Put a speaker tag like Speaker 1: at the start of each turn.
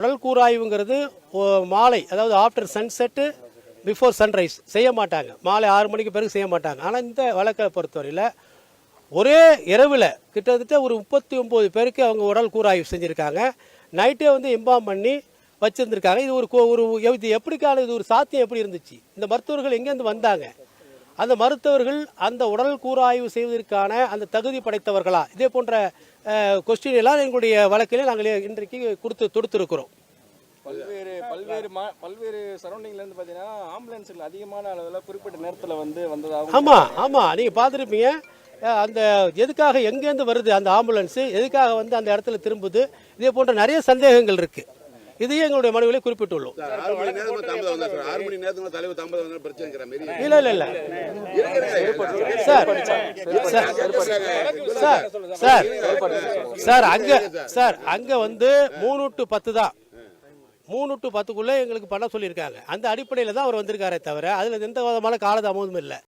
Speaker 1: உடல் கூராய்வுங்கிறது ஓ- மாலை அதாவது ஆஃப்டர் சன்செட்டு பிஃபோர் சன்ரைஸ் செய்ய மாட்டாங்க. மாலை ஆறு மணிக்கு பிறகு செய்ய மாட்டாங்க. ஆனால் இந்த வழக்கை பொறுத்தவரையில் ஒரே இரவில் கிட்டத்தட்ட ஒரு முப்பத்தி ஒம்பது பேருக்கு அவங்க உடல் கூராய்வு செஞ்சுருக்காங்க. நைட்டே வந்து இம்பாம் பண்ணி வச்சுருந்துருக்காங்க. இது ஒரு கோ- ஒரு இது எப்படிக்கான இது ஒரு சாத்தியம் எப்படி இருந்துச்சு? இந்த மருத்துவர்கள் எங்கேருந்து வந்தாங்க? அந்த மருத்துவர்கள் அந்த உடல் கூராய்வு செய்வதற்கான அந்த தகுதி படைத்தவர்களா? இதே போன்ற கொஸ்டின் எல்லாம் எங்களுடைய வழக்கிலே நாங்கள் இன்றைக்கு கொடுத்து தொடுத்திருக்கிறோம்.
Speaker 2: பல்வேறு பல்வேறு பல்வேறு சரௌண்டிங்ல இருந்து பாத்தீங்கன்னா ஆம்புலன்ஸ்கள் அதிகமான அளவுல குறிப்பிட்ட நேரத்துல வந்து வந்ததாகவும்
Speaker 1: ஆமாம் ஆமாம் நீங்கள் பார்த்துருப்பீங்க அந்த எதுக்காக எங்கேருந்து வருது அந்த ஆம்புலன்ஸு? எதுக்காக வந்து அந்த இடத்துல திரும்புது? இதே போன்ற நிறைய சந்தேகங்கள் இருக்குது இதையே எங்களுடைய மனுவிலே குறிப்பிட்டுள்ளோம். இல்லை இல்லை இல்லை. Sir sir sir sir sir அங்க சார் அங்க வந்து மூணு டு பத்து தான். மூணு டு பத்துக்குள்ள எங்களுக்கு பண்ண சொல்லியிருக்காங்க. அந்த அடிப்படையில் தான் அவர் வந்திருக்காரே தவிர அதில் எந்த விதமான காலதாமதமும் இல்லை.